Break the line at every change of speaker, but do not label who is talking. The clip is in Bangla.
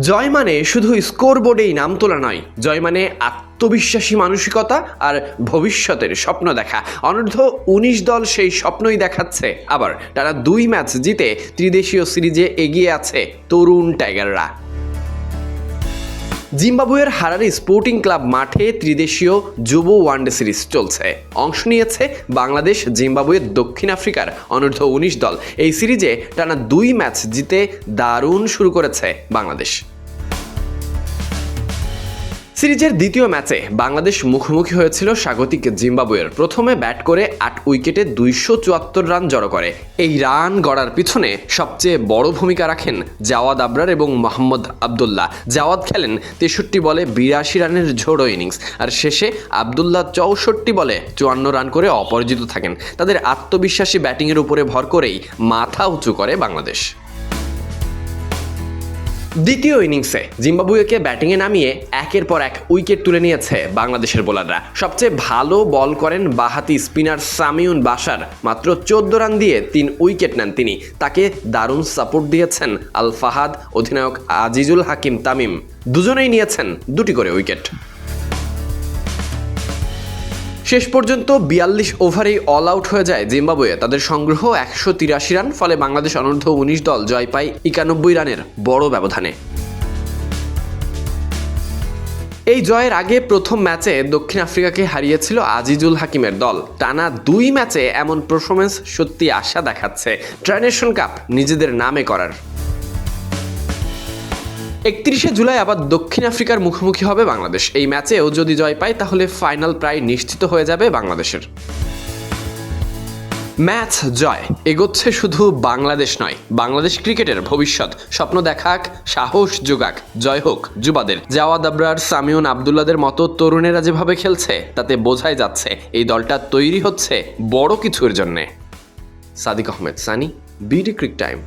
জয় মানে শুধু স্কোর বোর্ডেই নাম তোলা নয়। জয় মানে আত্মবিশ্বাসী মানসিকতা আর ভবিষ্যতের স্বপ্ন দেখা। অনূর্ধ্ব উনিশ দল সেই স্বপ্নই দেখাচ্ছে। আবার তারা দুই ম্যাচ জিতে ত্রিদেশীয় সিরিজে এগিয়ে আছে তরুণ টাইগাররা। জিম্বাবুয়ের হারারি স্পোর্টিং ক্লাব মাঠে ত্রিদেশীয় যুব ওয়ানডে সিরিজ চলছে। অংশ নিয়েছে বাংলাদেশ জিম্বাবুয়ের দক্ষিণ আফ্রিকার অনূর্ধ্ব উনিশ দল। এই সিরিজে টানা দুই ম্যাচ জিতে দারুণ শুরু করেছে বাংলাদেশ। সিরিজের দ্বিতীয় ম্যাচে বাংলাদেশ মুখোমুখি হয়েছিল স্বাগতিক জিম্বাবুয়ের। প্রথমে ব্যাট করে আট উইকেটে দুইশো চুয়াত্তর রান জড়ো করে। এই রান গড়ার পিছনে সবচেয়ে বড় ভূমিকা রাখেন জাওয়াদ আবরার এবং মোহাম্মদ আবদুল্লাহ। জাওয়াদ খেলেন তেষট্টি বলে বিরাশি রানের ঝোড়ো ইনিংস। আর শেষে আবদুল্লাহ চৌষট্টি বলে চুয়ান্ন রান করে অপরাজিত থাকেন। তাদের আত্মবিশ্বাসী ব্যাটিংয়ের উপরে ভর করেই মাথা উঁচু করে বাংলাদেশ। দ্বিতীয় ইনিংসে জিম্বাবুয়েকে ব্যাটিংয়ে নামিয়ে একের পর এক উইকেট তুলে নিয়েছে বাংলাদেশের বোলাররা। সবচেয়ে ভালো বল করেন বাহাতি স্পিনার সামিউন বাসার মাত্র চোদ্দ রান দিয়ে তিন উইকেট নেন তিনি। তাকে দারুণ সাপোর্ট দিয়েছেন আল ফাহাদ অধিনায়ক আজিজুল হাকিম তামিম। দুজনেই নিয়েছেন দুটি করে উইকেট। শেষ পর্যন্ত বিয়াল্লিশ ওভারেই অল আউট হয়ে যায় জিম্বাবুয়ে। তাদের সংগ্রহ একশো তিরাশি রান, ফলে বাংলাদেশ অনূর্ধ্ব উনিশ দল জয় পায় একানব্বই রানের বড় ব্যবধানে। এই জয়ের আগে প্রথম ম্যাচে দক্ষিণ আফ্রিকাকে হারিয়েছিল আজিজুল হাকিমের দল। টানা দুই ম্যাচে এমন পারফরমেন্স সত্যি আশা দেখাচ্ছে। ট্রাইনেশন কাপ নিজেদের নামে করার। একত্রিশে জুলাই আবার দক্ষিণ আফ্রিকার মুখোমুখি হবে বাংলাদেশ। এই ম্যাচেও যদি জয় পায়, তাহলে ফাইনাল প্রায় নিশ্চিত হয়ে যাবে বাংলাদেশের। ম্যাচ জয়, এগোচ্ছে শুধু বাংলাদেশ নয়, বাংলাদেশ ক্রিকেটের ভবিষ্যৎ। স্বপ্ন দেখাক, সাহস যোগাক, জয় হোক যুবাদের। জাওয়াদ আবরার, সামিউন আবদুল্লাদের মতো তরুণেরা যেভাবে খেলছে, তাতে বোঝাই যাচ্ছে, এই দলটা তৈরি হচ্ছে বড় কিছুর জন্যে। Sadiq Ahmed, Sunny, BD crick time.